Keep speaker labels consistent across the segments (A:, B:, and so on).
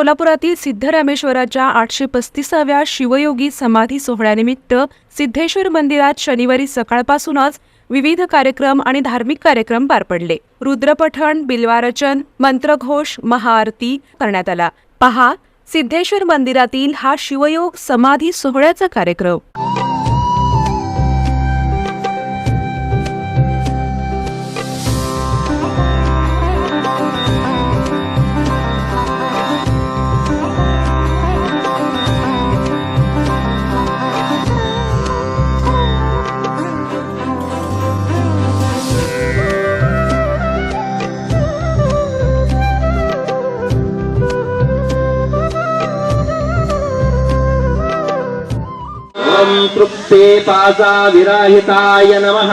A: सोलापुरातील सिद्धरामेश्वराच्या आठशे पस्तीसाव्या शिवयोगी समाधी सोहळ्यानिमित्त सिद्धेश्वर मंदिरात शनिवारी सकाळपासूनच विविध कार्यक्रम आणि धार्मिक कार्यक्रम पार पडले. रुद्रपठण बिल्वारचन मंत्रघोष महाआरती करण्यात आला. पहा सिद्धेश्वर मंदिरातील हा शिवयोग समाधी सोहळ्याचा कार्यक्रम.
B: ॐ तृप्ते पासा विराहिताय नमः।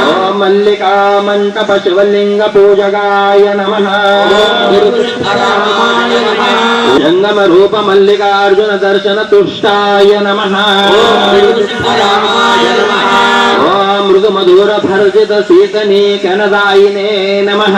B: ॐ मल्लिका मण्डप शिवलिङ्ग पूजकाय नमः। जङ्गम रूप मल्लिकार्जुन दर्शन तुष्टाय नमः। ॐ मृदु मधुर भर्जित शीतनी कनदायिने नमः।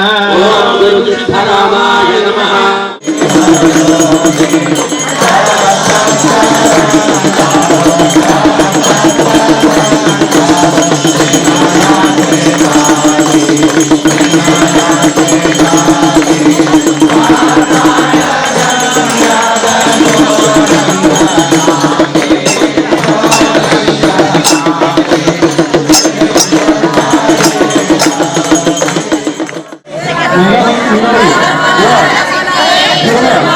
C: Yeah.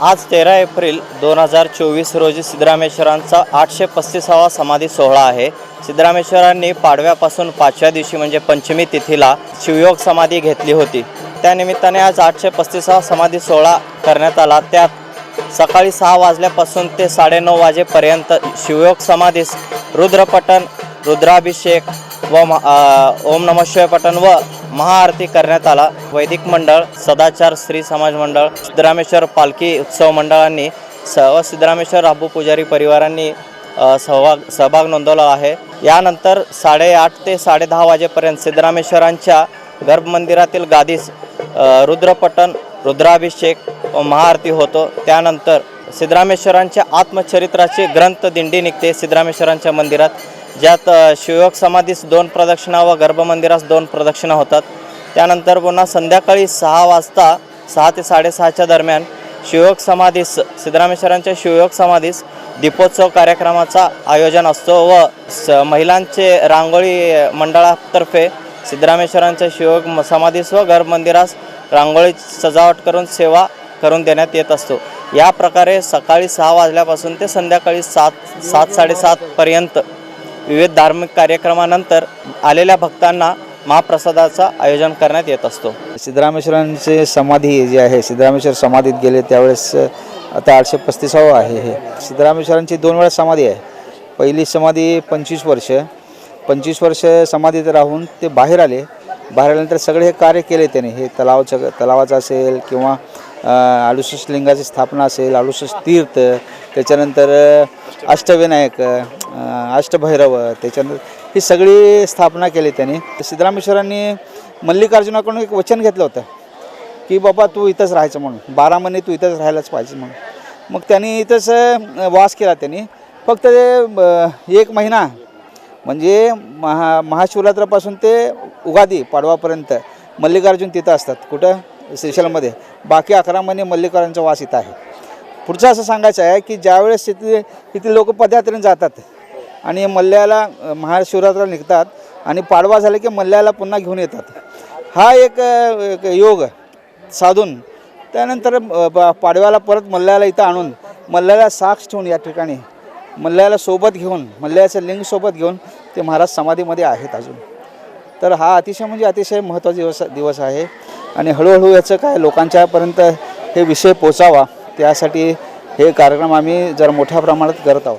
D: आज तेरा एप्रिल दोन हजार चोवीस रोजी सिद्धरामेश्वरांचा आठशे पस्तीसावा समाधी सोहळा आहे. सिद्धरामेश्वरांनी पाडव्यापासून पाचव्या दिवशी म्हणजे पंचमी तिथीला शिवयोग समाधी घेतली होती. त्यानिमित्ताने आज आठशे पस्तीसावा समाधी सोहळा करण्यात आला. त्यात सकाळी सहा वाजल्यापासून ते साडेनऊ वाजेपर्यंत शिवयोग समाधीस रुद्रपठण रुद्राभिषेक व ओम नम शिवाय पठण व महाआरती करण्यात आला. वैदिक मंडळ सदाचार स्त्री समाज मंडळ सिद्धरामेश्वर पालखी उत्सव मंडळांनी स व सिद्धरामेश्वर राबू पुजारी परिवारांनी सहभाग सहभाग नोंदवला आहे. यानंतर साडेआठ ते साडेदहा वाजेपर्यंत सिद्धरामेश्वरांच्या गर्भमंदिरातील गादीस रुद्रपठण रुद्राभिषेक व महाआरती होतो. त्यानंतर सिद्धरामेश्वरांच्या आत्मचरित्राची ग्रंथ दिंडी निघते सिद्धरामेश्वरांच्या मंदिरात. ज्यात शिवयोग समाधीस दोन प्रदक्षिणा व गर्भमंदिरास दोन प्रदक्षिणा होतात. त्यानंतर पुन्हा संध्याकाळी सहा वाजता सहा ते साडेसहाच्या दरम्यान शिवयोग समाधीस सिद्धरामेश्वरांच्या शिवयोग समाधीस दीपोत्सव कार्यक्रमाचा आयोजन असतो व स महिलांचे रांगोळी मंडळातर्फे सिद्धरामेश्वरांच्या शिवयोग समाधीस व गर्भमंदिरास रांगोळी सजावट करून सेवा करून देण्यात येत असतो. या प्रकारे सकाळी सहा वाजल्यापासून ते संध्याकाळी सात सात साडेसातपर्यंत विविध धार्मिक कार्यक्रमानंतर आलेल्या भक्तांना महाप्रसादाचं आयोजन करण्यात येत असतो.
E: सिद्धरामेश्वरांचे समाधी जी आहे सिद्धरामेश्वर समाधीत गेले त्यावेळेस आता आठशे पस्तीसावं आहे हे. सिद्धरामेश्वरांची दोन वेळा समाधी आहे. पहिली समाधी पंचवीस वर्ष पंचवीस वर्ष समाधीत राहून ते बाहेर आले. बाहेर आल्यानंतर सगळे हे कार्य केले त्याने. हे तलावाचं तलावाचं असेल किंवा अडुसष्ट लिंगाची स्थापना असेल अडुसष्ट तीर्थ त्याच्यानंतर अष्टविनायक अष्टभैरव त्याच्यानंतर ही सगळी स्थापना केली त्यांनी. सिद्धरामेश्वरांनी मल्लिकार्जुनाकडून एक वचन घेतलं होतं की बाबा तू इथंच राहायचं म्हणून बारा महिने तू इथंच राहायलाच पाहिजे म्हणून. मग त्यांनी इथंच वास केला त्यांनी. फक्त एक महिना म्हणजे महा महाशिवरात्रापासून ते उगादी पाडवापर्यंत मल्लिकार्जुन तिथं असतात. कुठं? श्रीशैलमध्ये. बाकी अकरा महिने मल्लिकार्जुनचा वास इथं आहे. पुढचं असं सांगायचं आहे की ज्यावेळेस तिथे तिथे लोक पदयात्रेने जातात आणि मल्ल्याला महाशिवरात्र निघतात आणि पाडवा झाला की मल्ल्याला पुन्हा घेऊन येतात. हा एक एक योग साधून त्यानंतर पाडव्याला परत मल्ल्याला इथं आणून मल्ल्याला साक्ष ठेवून या ठिकाणी मल्ल्याला सोबत घेऊन मल्ल्याचं लिंग सोबत घेऊन ते महाराज समाधीमध्ये आहेत अजून. तर हा अतिशय म्हणजे अतिशय महत्त्वाचा दिवस दिवस आहे. आणि हळूहळू याचं काय लोकांच्यापर्यंत हे विषय पोचावा त्यासाठी हे कार्यक्रम आम्ही जर मोठ्या प्रमाणात करत आहोत.